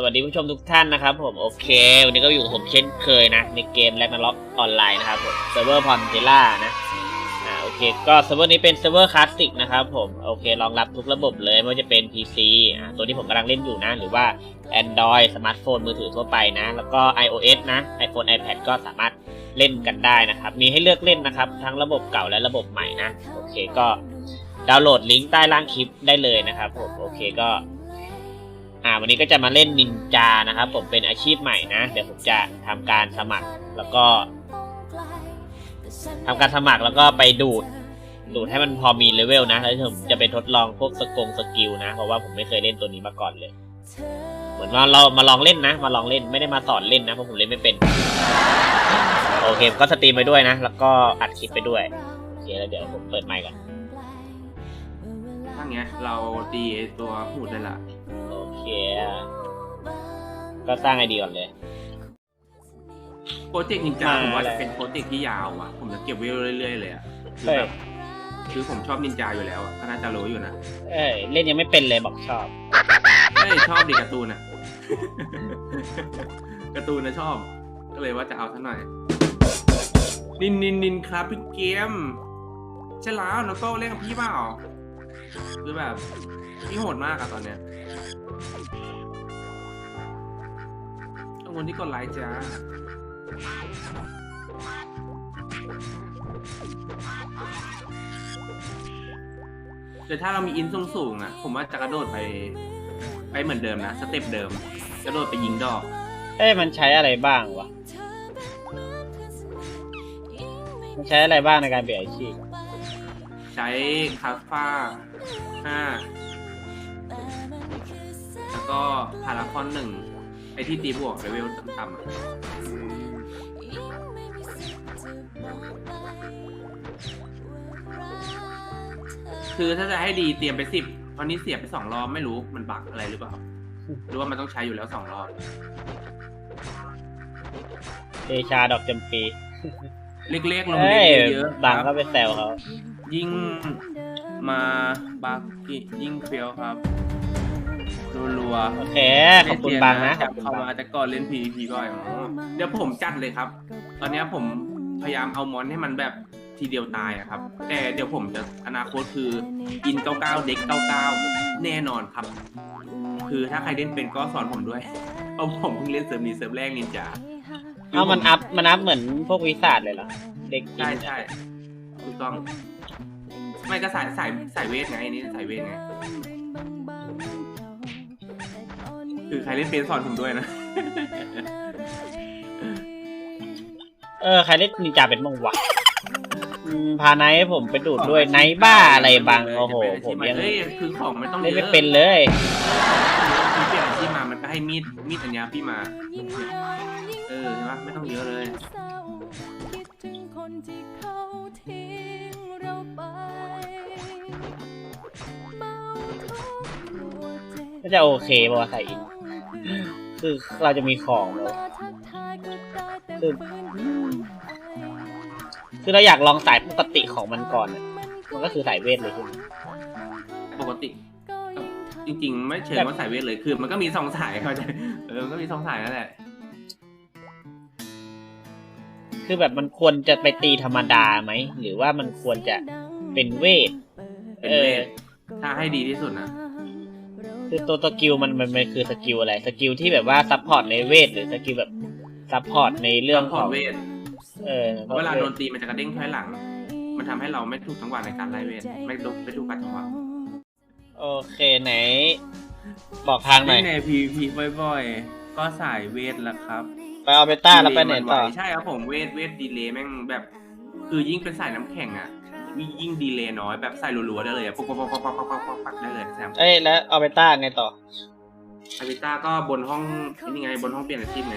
สวัสดีผู้ชมทุกท่านนะครับผมโอเค วันนี้ก็อยู่กับผมเช่นเคยนะ ในเกมแลกนาล็อกออนไลน์นะครับผมเซิร์ฟเวอร์พอนเทล่านะอ่าโอเค ก็เซิร์ฟเวอร์นี้เป็นเซิร์ฟเวอร์คลาสสิกนะครับผมโอเครองรับทุกระบบเลยไม่ว่าจะเป็น PC อ่าตัวที่ผมกำลังเล่นอยู่นะ หรือว่า Android สมาร์ทโฟนมือถือทั่วไปนะ แล้วก็ iOS นะ iPhone iPad ก็สามารถเล่นกันได้นะครับ มีให้เลือกเล่นนะครับ ทั้งระบบเก่าและระบบใหม่นะโอเคก็ ดาวน์โหลดลิงก์ใต้ล่างคลิปได้เลยนะครับผมโอเคก็ อ่าวันนี้ก็จะมาเล่นนินจานะครับ ผมเป็นอาชีพใหม่นะ เดี๋ยวผมจะทำการสมัครแล้วก็ทำการสมัครแล้วก็ไปดูดดูดให้มันพอมีเลเวลนะแล้วผมจะไปทดลองพวกสกงสกิลนะเพราะว่าผมไม่เคยเล่นตัวนี้มาก่อนเลย เหมือนว่าเรามาลองเล่นนะ มาลองเล่นไม่ได้มาสอนเล่นนะเพราะผมเล่นไม่เป็นโอเคก็สตรีมไปด้วยนะ แล้วก็อัดคลิปไปด้วยโอเคแล้วเดี๋ยวผมเปิดไมค์ก่อน ถ้างี้เราตีไอ้ตัวหูดได้ละโอเค ก็สร้างไอเดียก่อนเลย โปรเจกต์นินจามาผมว่าอะไรจะเป็นโปรเจกต์ที่ยาวอะ ผมจะเก็บไว้เรื่อยๆเลยอะคือเฮ้ยแบบคือผมชอบนินจาอยู่แล้วอะก็น่าจะรู้อยู่นะ เอ้ยเล่นยังไม่เป็นเลยบอกชอบเฮ้ยชอบดิการ์ตูนอะการ์ตูนนะชอบ ก็เลยว่าจะเอาซะหน่อย นินนินนินครับพี่เกมใช่แล้วน้องโต้เล่นกับพี่เปล่า คือแบบพี่โหดมากอะตอนเนี้ยขอบคุณที่กดไลค์จ้าแต่ถ้าเรามีอินสูงสูงๆอะ ผมว่าจะกระโดดไป ไปเหมือนเดิมนะ สเต็ปเดิม กระโดดไปยิงดอก เอ้ยมันใช้อะไรบ้างวะ มันใช้อะไรบ้างในการเปลี่ยนอาชีพ ใช้คาฟ้าห้าแล้วก็พาราคอนหนึ่งไอที่ตีบวกเลเวลต่ำๆอะคือถ้าจะให้ดีเตรียมไปสิบตอนนี้เสียบไปสองรอบไม่รู้มันบักอะไรหรือเปล่าหรือว่ามันต้องใช้อยู่แล้วสองรอบเดชาดอกจำปี เล็กๆลงเอ้เล็ยกๆเยอะบังคก็รับไปแซวเขา ยิ่งมาบากิยิ่งเฟี้ยวครับรัวๆ โอเค ขอบคุณบังนะขจัอบบคุณเข้าบังมาแต่ก่อนเล่น PVP บ่อยอ๋อเดี๋ยวผมจัดเลยครับ ตอนเนี้ยผมพยายามเอามอนให้มันแบบทีเดียวตายอะครับ แต่เดี๋ยวผมจะอนาคตคืออิน 99 เด็ก 99 แน่นอนครับ คือถ้าใครเล่นเป็นก็สอนผมด้วยเพราะผมเพิ่งเล่นเซิร์ฟนี้เซิร์ฟแรกนินจาเอามันอัพ มันอัพเหมือนพวกวิสาดเลยเหรอ เด็กกินใช่ใช่ถูกต้อง ไม่ก็สายสายสายเวทไงอันนี่สายเวทไง คือใครเล่นเป็นสอนผมด้วยนะ เออ ใครเล่นนินจาเป็นบ้างวะอืมพาไนท์ให้ผมไปดูดด้วยไนท์บ้าอะไรบังโอ้โห ผมยังเฮ้ยคือของไม่ต้องเล่นเยไม่อะเป็นเลย คือเปลี่ยนอาชีพมา มันก็ให้มีดมีดอัญญาพี่มา เออใช่ปะไม่ต้องเยอะเลย ก็จะโอเคป่าวะใส่อินคือเราจะมีของเหรอคือคือเราอยากลองสายปกติของมันก่อนอะมันก็คือสายเวทเลยใช่ไหมปกติก็จริงๆ ไม่เชิงว่าสายเวทเลยคือ มันก็มีสองสายเขาใจเออมันก็มีสองสายนั่นแหละคือแบบมันควรจะไปตีธรรมดาไหมหรือว่ามันควรจะเป็นเวทเป็นเวทถ้าให้ดีที่สุดนะ คือตัวสกิลมันมันมันคือสกิลอะไรสกิลที่แบบว่าซัพพอร์ตในเวทหรือสกิลแบบซัพพอร์ตในเรื่องขขอองงเวทเออเวลาโดนตีมันจะกระเด้งถอยหลัง มันทำให้เราไม่ถูกจังหวะในการไล่เวท ไม่ถูกไม่ถูกการจังหวะโอเคไหน บอกทางหน่อยใน PVP บ่อยๆ ก็สายเวทแหละครับไปเอาเบต้าแล้วไปไหนต่อ ใช่ครับผมเวทเวทดีเลย์แม่งแบบ คือยิ่งเป็นสายน้ำแข็งอะ ยิ่งดีเลยน้อยแบบใส่รัวๆได้เลยอะปุ๊บปุ๊บปุ๊บปุ๊บปุ๊บปุ๊บปั๊บได้เลยแซมเอ้ยแล้วเอาเบต้าไงต่ออาวิต้าก็บนห้องนี่ไงบนห้องเปลี่ยนอาชีพไง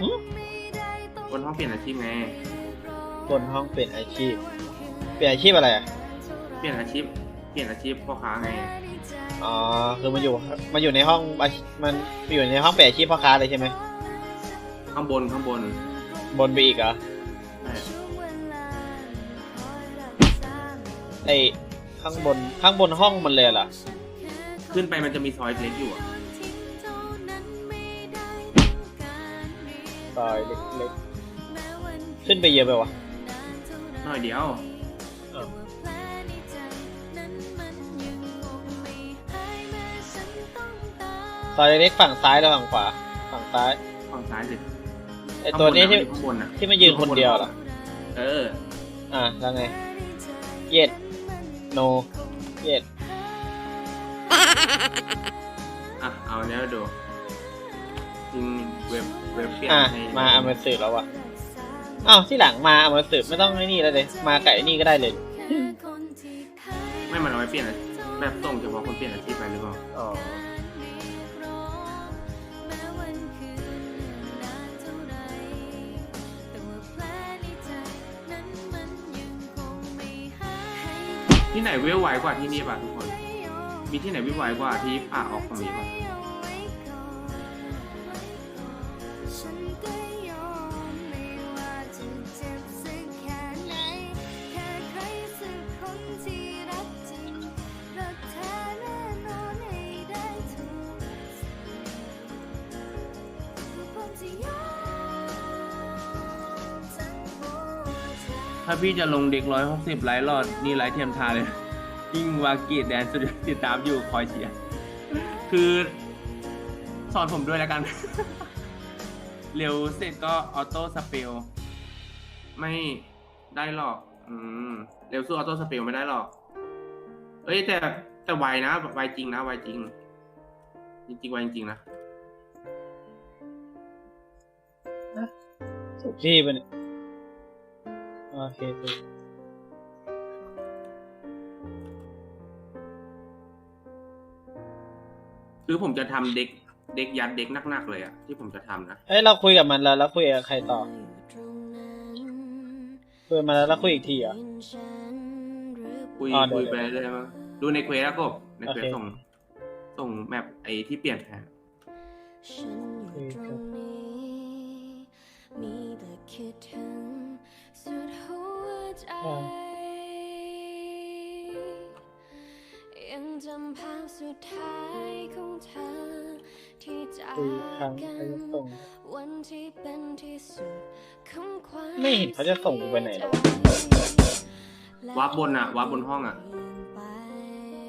หึบนห้องเปลี่ยนอาชีพไงบนห้องเปลี่ยนอาชีพ เปลี่ยนอาชีพอะไรอะเปลี่ยนอาชีพเปลี่ยนอาชีพพ่อค้าไงอ๋อคือมาอยู่มาอยู่ในห้องอาชีมันอยู่ในห้องเปลี่ยนอาชีพพ่อค้าเลยใช่ไหมข้างบนข้างบนบนไปอีกเหรอใช่ อไอข้างบนข้างบนห้องมันเลยเหรอขึ้นไปมันจะมีซอยเล็กอยู่อะซอยเล็กๆ ขึ้นไปเยอะไปวะหน่อยเดียวอ้าวซอยเล็กๆฝั่งซ้ายหรือฝั่งขวา ฝั่งซ้ายฝั่งซ้ายสิไอตัวนี้ที่ข้างบนอะที่มายืนคนเดียวเหรอ เออ อะแล้วไงเย็ด โนเย็ดอะ เอาเนี้ยดูจริงเว็บเว็บเปลี่ยนอะ ให้มาเอามาสืบแล้ววะอ้าวที่หลังมาเอามาสืบไม่ต้องไอ้นี่แล้วเลยมาไก่นี่ก็ได้เลย ไม่มันเอาไว้เปลี่ยนอาแบบส่งเฉพาะคนเปลี่ยนอาชีพไปหรือเปล่า อ๋อ ที่ไหนเวลไวกว่าที่นี่ป่ะทุกคน มีที่ไหนเวลไวกว่าที่ผ่าออกตรงนี้ป่ะ ถ้าพี่จะลงเด็กร้อยหกสิบไลท์รอดนี่ไลท์เทียมทาเลยยิ่งวากีแดนสุดติดตามอยู่คอยเชียร์คือสอนผมด้วยแล้วกัน เร็วเสร็จก็ออโต้สเปลไม่ได้หรอก อืม เร็วสู้ออโต้สเปลไม่ได้หรอก เอ้ย แต่แต่ไวนะไวจริงนะไวจริง จริงๆไวจริงๆนะถูกที่ปะเนี่ย โอเคถูกคือผมจะทำเด็กเด็กยัดเด็กหนักๆเลยอะที่ผมจะทำนะ เอ้ยเราคุยกับมันแล้วแล้วคุยกับใครต่อคุยกับมันแล้วแล้วคุยอีกทีเหรอะ คุยอ๋อเดี๋ยวคุยไปเรื่อยๆมั้งดูในเควสแล้วก็ในเควสโอเค ส่ง ส่งแมปไอที่เปลี่ยนแผนฉันอยู่ตรงนี้ มีแต่คิดถึง สุดหัวใจ ยังจำภาพสุดท้ายของเธอ ที่จากคุยครั้งกัเขานจะส่งวันที่เป็นที่สุดของความไม่เห็นเขาจะส่งกูไปไหนหรอวาร์ปบนอะวาร์ปบนห้องอะ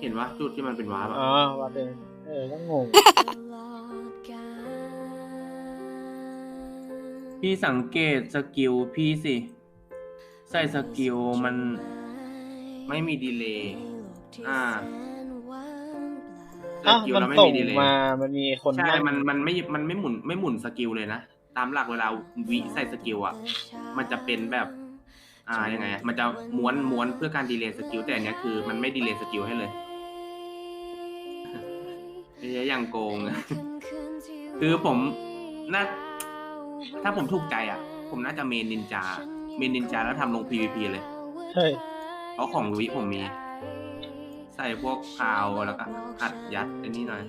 เห็นว่าจุดที่มันเป็นวาร์ปอะอ๋อว่าเป็นเออก็งงตลอดกาลพี่สังเกตสกิลพี่สิ ใส่สกิลมันไม่มีดีเลย์อ่าอ้าวสกิลมันเราไม่ส่งมีดีเลย์มา มันมีคนใช่นั่งมันมันไม่มันไม่หมุนไม่หมุนสกิลเลยนะ ตามหลักเวลาวิใส่สกิลอะมันจะเป็นแบบ อ่ายังไงอะมันจะม้วนม้วนเพื่อการดีเลย์สกิลแต่อันเนี้ยคือมันไม่ดีเลย์สกิลให้เลยไอ้เหี้ยอย่างโกงอะ คือผมน่าถ้าผมถูกใจอะ ผมน่าจะเมนนินจาเมนนินจาแล้วทำลง PVP เลยเฮ้ยเพราะของวิผมมี ใส่พวกพาวแล้วก็อัดยัดไอ้นี่หน่อย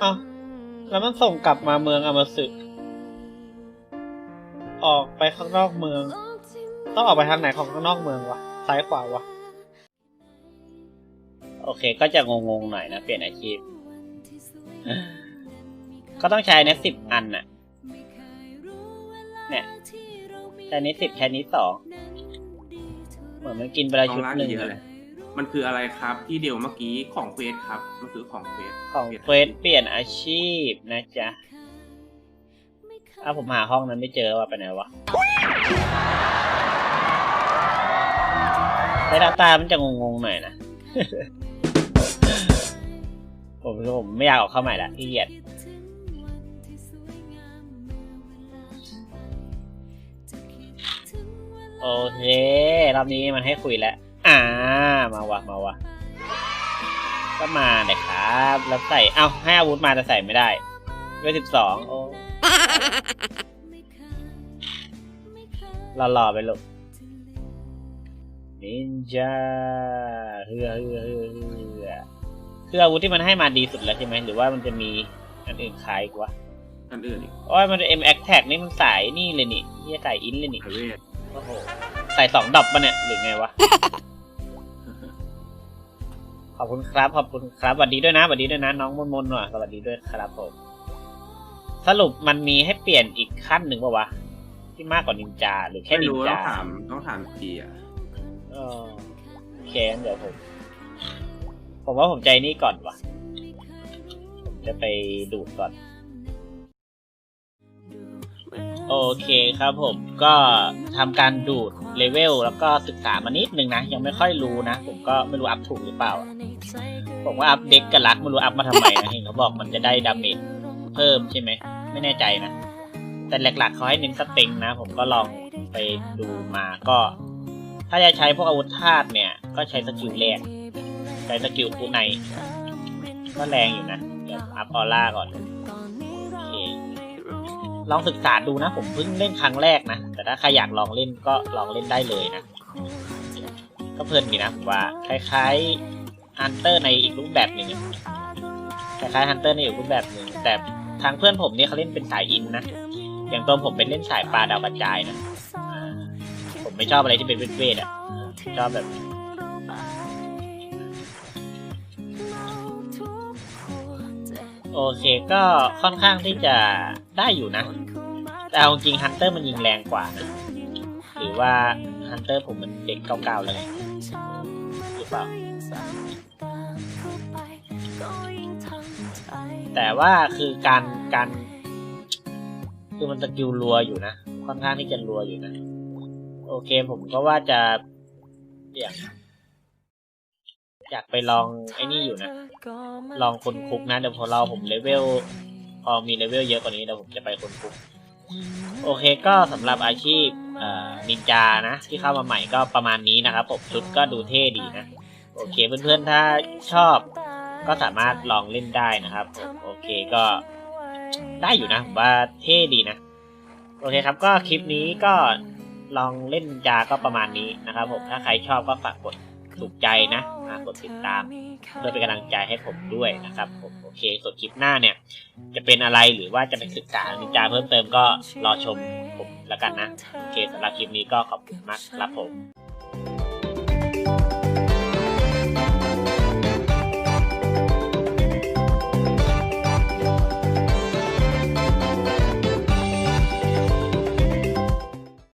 เอ้าแล้วมันส่งกลับมาเมืองอมาสึออกไปข้างนอกเมือง ต้องออกไปทางไหนของข้างนอกเมืองวะ ซ้ายขวาวะ โอเค ก็จะงงๆหน่อยนะ เปลี่ยนอาชีพ ก็ต้องใช้นะสิบอันน่ะ เนี่ยใช้นี้สิบใช้นี้สองเหมือนมันกินไปแล้วต้องชุดลากหนึ่งเยอะอะเลยมันคืออะไรครับที่เดียวเมื่อกี้ของเควสครับ มันคือของเควสของเฟสเปลี่ยนอาชีพนะจ๊ะถ้าผมหาห้องนั้นไม่เจอว่าไปไหนวะใช้ดาตามันจะงงๆหน่อยนะ ผมผมไม่อยากออกเข้าใหม่ละที่เกียด โอเครอบนี้มันให้คุยแล้ว อ่ามาวะมาวะก็มาเลยครับ แล้วใส่ เอ้าให้อาวุธมาแต่ใส่ไม่ได้เวลสิบสองโอ้หล่อๆไปลูกนินจาเฮือเฮือเฮือเฮือคืออาวุธที่มันให้มาดีสุดแล้วใช่ไหมหรือว่ามันจะมีอันอื่นคล้ายกว่าอันอื่นอีกโอ้ยมันเอ็มแอคแท็กนี่มันสายนี่เลยนี่เหียสายอินเลยนี่ ไพรเวทโอ้โหใส่สองดอกปะเนี่ยหรือไงวะ ขอบคุณครับ ขอบคุณครับสวัสดีด้วยนะสวัสดีด้วยนะ น้องมนมนว่ะสวัสดีด้วยครับผม สรุปมันมีให้เปลี่ยนอีกขั้นหนึ่งปะวะ ที่มากกว่านินจา หรือแค่ไม่นินรู้ต้จาองถามต้องถามทีอะเออโอเคงั้นเดี๋ยวผม ผมว่าผมใจนี่ก่อนว่ะผมจะไปดูดก่อน โอเคครับผมก็ทำการดูดเลเวลแล้วก็ศึกษามานิดนึงนะ ยังไม่ค่อยรู้นะ ผมก็ไม่รู้อัพถูกหรือเปล่า ผมว่าอัพเด็กกับลักไม่รู้อัพมาทำไมนะเห็นเขาบอกมันจะได้ดาเมจเพิ่มใช่ไหม ไม่แน่ใจนะ แต่หลักๆเขาให้เน้นสเต็งนะ ผมก็ลองไปดูมาก็ ถ้าจะใช้พวกอาวุธธาตุเนี่ย ก็ใช้สกิลแรกใช้สกิลคูในก็แรงอยู่นะ เดี๋ยวอัพออร่าก่อน ลองศึกษาดูนะ ผมเพิ่งเล่นครั้งแรกนะ แต่ถ้าใครอยากลองเล่นก็ลองเล่นได้เลยนะ ก็เพลินดีนะผมว่า คล้ายๆฮันเตอร์ในอีกรูปแบบหนึ่งคล้ายๆฮันเตอร์ในอีกรูปแบบหนึ่งแต่ทางเพื่อนผมเนี่ยเขาเล่นเป็นสายอินนะ อย่างตัวผมเป็นเล่นสายปลาดาวกระจายนะ ผมไม่ชอบอะไรที่เป็นเวทๆอะ ชอบแบบโอเคก็ค่อนข้างที่จะ ได้อยู่นะ แต่เอาจริงฮันเตอร์มันยิงแรงกว่านะหรือว่าฮันเตอร์ผมมันเด็กเก่าๆเลยหรือเปล่า แต่ว่าคือการการคือมันสกิลรัวอยู่นะ ค่อนข้างที่จะรัวอยู่นะ โอเคผมก็ว่าจะอยากอยากไปลองไอ้นี่อยู่นะ ลองคนคุกนะ เดี๋ยวพอเราผมเลเวล พอมีเลเวลเยอะกว่านี้เดี๋ยวผมจะไปคนคุกโอเคก็สำหรับอาชีพนินจานะ ที่เข้ามาใหม่ก็ประมาณนี้นะครับผมชุดก็ดูเท่ดีนะ โอเคเพื่อนๆถ้าชอบก็สามารถลองเล่นได้นะครับผมโอเคก็ได้อยู่นะผมว่าเท่ดีนะ โอเคครับก็คลิปนี้ก็ลองเล่นนินจาก็ประมาณนี้นะครับผมถ้าใครชอบก็ฝากกด ถูกใจนะกดติดตามเพื่อเป็นกำลังใจให้ผมด้วยนะครับผมโอเคส่วนคลิปหน้าเนี่ย จะเป็นอะไรหรือว่าจะไปศึกษานินจาเพิ่มเติมก็รอชมผมแล้วกันนะโอเคสำหรับคลิปนี้ก็ขอบคุณมากครับผม